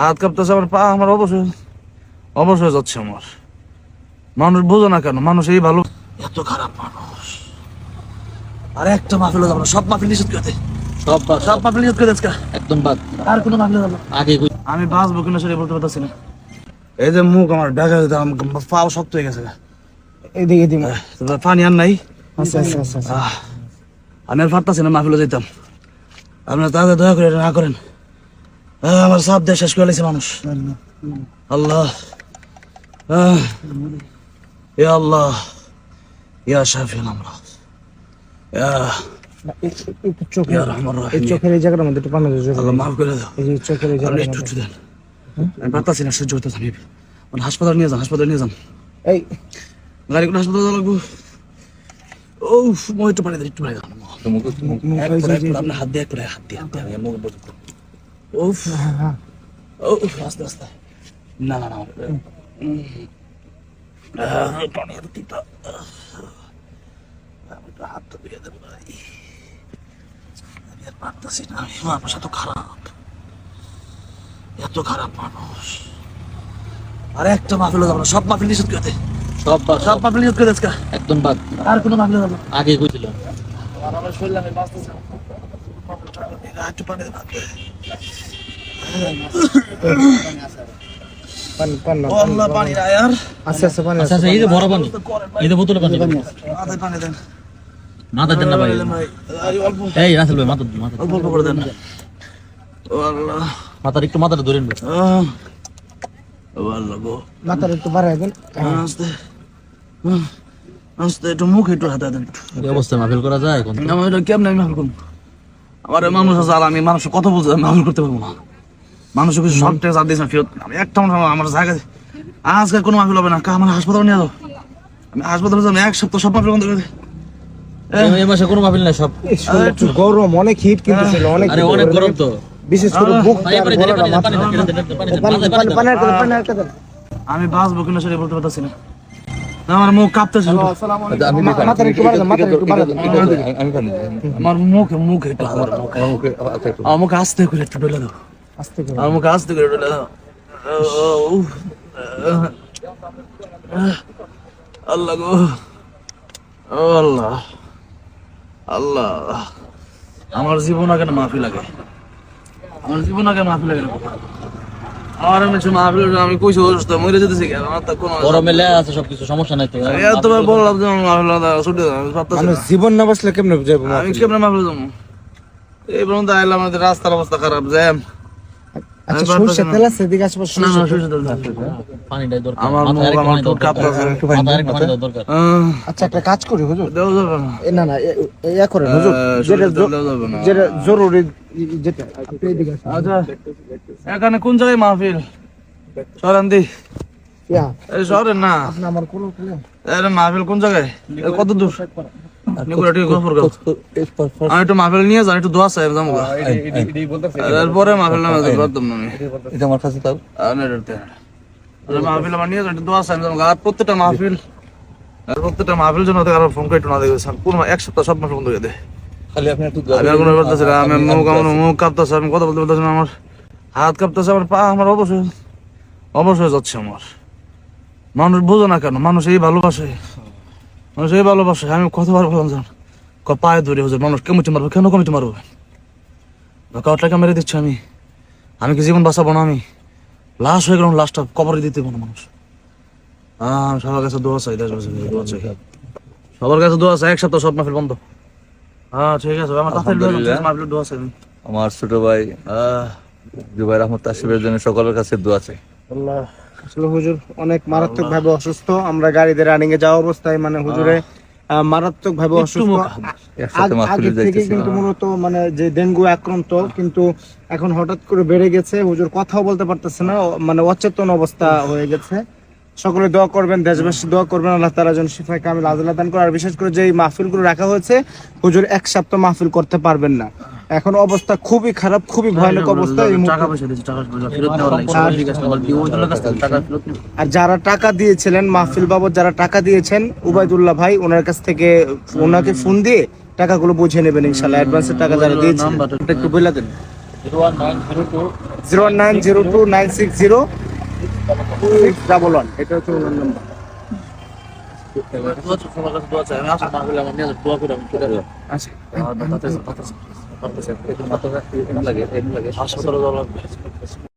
হাত কাঁপতেছে আমার পা আমার অবশ্যই অবশ্যই যাচ্ছে আমার। মানুষ বোঝে না কেন মানুষ এই ভালো এত খারাপ মানুষ। আর একটা মাহফিল যাব না সব মাহফিল নিষেধ করে সব সব মাহফিল নিষেধ করে একদম বাদ। আর কোনো মাহফিল যাব আগে আমি বাঁচবো কিনা সেটা বলতে পারতেছি না। এই যে মুখ আমার ব্যাগা পাও শক্ত হয়ে গেছে। এদিকে দিম পানি আর নাই? আচ্ছা আচ্ছা। আমি আর পারতাছি না মাহফিলে যেতাম আপনারা তাদের দয়া করে না করেন। আমার সব দেশ শেষ করে মানুষ। আল্লাহ। ইয়া আল্লাহ। ইয়া শাফিল আমরা ইয়া চোখের এই জায়গাটার মধ্যে একটু পানি আল্লাহ মাফ করে দাও। এই যে চোখের এই আপনি একটু একটু দেন। আমি পারতাছি না সহ্য হইতেছে আমি মানে হাসপাতাল নিয়ে যান হাসপাতাল নিয়ে যান। এই। গাড়ি করে হাসপাতাল যাওয়া লাগবো? ও মই একটু পানি দেন একটু পানি দেন। হাত দিয়ে হাত দিয়ে, হাত মুখ। উফ, হ্যাঁ, হ্যাঁ। উফ, আস্তে, আস্তে। না, না, না, পানি এত তিতা। আমি একটু হাতটা ধুয়ে দেবো ভাই। আমি আর পারতাছি না, আমি- মানুষ এত খারাপ। এত খারাপ মানুষ। আর একটা মাহফিল যাব না। সব মাহফিল নিষেধ করে দে। সব সব মাহফিল নিষেধ করে দে। একদম বাদ। আর কোনো মাহফিল যাব না। আগে কইছিলাম। আর আমার শরীরে আমি বাঁচতেছি একটু পানি আচ্ছা আচ্ছা। মাথা দেন না ভাই ভাই, এই রাসেল ভাই মাথা মাথা অল্প অল্প করে দেন। ও আল্লাহ। মাথার একটু মাথাটা ধরেন ভাই আহ। ও আল্লাহ গো। মাথার একটু বাড়াই দেন আস্তে। আস্তে, একটু মুখ একটু হাতে দেন। এই করা যায় এটা কেমনে আমি মাফল করব? আমার মানুষ আছে আর আমি মানুষের কথা বলতে মাফল করতে পারব না মানুষের কিছু টেক্স আর দিয়েছি ফেরত আমি একটা মানুষ আমার- আমার জায়গা আজকে কোনো মাফিল হবে না কা আমার হাসপাতালে নিয়ে যাও আমি হাসপাতালে যাব এক সপ্তাহ সব মাফিল বন্ধ করে এই- এই মাসে কোনো মাহফিল নাই সব একটু গরম অনেক হিট কিন্তু ছিল অনেক অনেক গরম তো বিশেষ করে বুক। আমি বাঁচবো কিনা সেটা বলতে পারতেছি না, আমার মুখ কাঁপতেছে আমার মুখে মুখে একটু আমার মুখে মুখে আস্তে করে একটু ডলে দাও। আস্তে করে। আমার মুখে আস্তে করে ডলে দাও। আল্লাহ গো। আল্লাহ। আল্লাহ। আমার জীবন আগে মাফি লাগে আমার জীবন আগে মাফি লাগে না আমার আমি কইছি অসুস্থ মরে যেতেছি কেন? আমার তো কোনো গরমে লেয়া আছে সবকিছু সমস্যা নাই তো। আমি এতবার বললাম যে ছুটি আমি। জীবন না বসলে কেমনে যাব আমি কেমনে মাহফিল যাব? এই পর্যন্ত আইলাম আমাদের রাস্তার অবস্থা খারাপ জ্যাম। আচ্ছা আমি তেল আছে এদিকে আশেপাশে না না সরষে শুয়ে যেতে পানিটাই দরকার। আমার মুখ, আমার ঠোঁট কাঁপতেছে। মাথায় পানি দরকার। আচ্ছা একটা কাজ করি হুজুর। দেওয়া যাবে না। না না এ- এ- ইয়া করেন হুজুর। যেটা শরীরে তেল জ- দেওয়া যাবে না। যেটা জরুরি যেটা আপনি এদিকে আসুন। আচ্ছা এখানে কোন জায়গায় মাহফিল? সরেন দি। ইয়া। এই সরেন না। আপনি আমার কোন কোন এর মাহফিল কোন জায়গায়? কত দূর? নিকুরা ঠিক গফর গাও আমি একটু মাহফিল নিয়ে যান একটু দোয়া চাই যাব গা। মাহফিল নামে যাব একদম এটা আমার কাছে তাও আর না ডরতে আরে মাহফিল আমার নিয়ে যান একটু দোয়া চাই যাব আর প্রত্যেকটা মাহফিল আর প্রত্যেকটা মাহফিল জন্য তো ফোন করে একটু না দেখবে পুরো এক সপ্তাহ সব মাহফিল বন্ধ করে দে। খালি আপনি একটু আমি আর কোনো করতেছি না আমি মুখ আমার মুখ কাঁপতেছে আমি কথা বলতে না আমার হাত কাঁপতেছে আমার পা আমার অবশ্যই অবশ্যই যাচ্ছে আমার। মানুষ বোঝো না কেন মানুষ এই ভালোবাসে। মানুষ এই ভালোবাসে আমি কতবার বললাম জান? পায়ে ধরে হুজুর মানুষ কেমন মারবো? কেন মারবো? মেরে দিচ্ছি আমি। আমি কি জীবন বাঁচাবো না আমি? লাশ হয়ে গেলাম লাশটা কবরে দিতে মানুষ। সবার কাছে দোয়া চাই দোয়া চাই। সবার কাছে দোয়া চাই এক সপ্তাহ সব মাহফিল বন্ধ। হ্যাঁ ঠিক আছে আমার দোয়া চাই আমার ছোট ভাই জুবাই রহমত তাসিফের জন্য সকলের কাছে দোয়া চাই। আল্লাহ। আসলে হুজুর অনেক মারাত্মক ভাবে অসুস্থ। আমরা গাড়িতে রানিং এ যাওয়া অবস্থায় মানে হুজুরে মারাত্মক ভাবে অসুস্থ। আগ- থেকে কিন্তু মূলত মানে যে ডেঙ্গু আক্রান্ত কিন্তু এখন হঠাৎ করে বেড়ে গেছে। হুজুর কথাও বলতে পারতেছে না মানে অচেতন অবস্থা হয়ে গেছে। সকলে দোয়া করবেন দেশবাসী দোয়া করবেন আল্লাহ তালা যেন শিফায় কামিল আজলা দান করে। আর বিশেষ করে যে মাহফিলগুলো রাখা হয়েছে হুজুর এক সপ্তাহ মাহফিল করতে পারবেন না। এখন অবস্থা খুবই খারাপ খুবই ভয়ানক অবস্থা। আর যারা টাকা দিয়েছিলেন মাহফিল বাবদ যারা টাকা দিয়েছেন উবায়দুল্লাহ ভাই ওনার কাছ থেকে ওনাকে ফোন দিয়ে টাকাগুলো বুঝে নেবেন ইনশাল্লাহ অ্যাডভান্সের টাকা যারা দিয়েছেন। একটু বলে দেন। Zero one nine zero two zero nine zero two nine six zero double one. এটা হচ্ছে ওনার নাম্বার। লাগে লাগে হাসপাতালে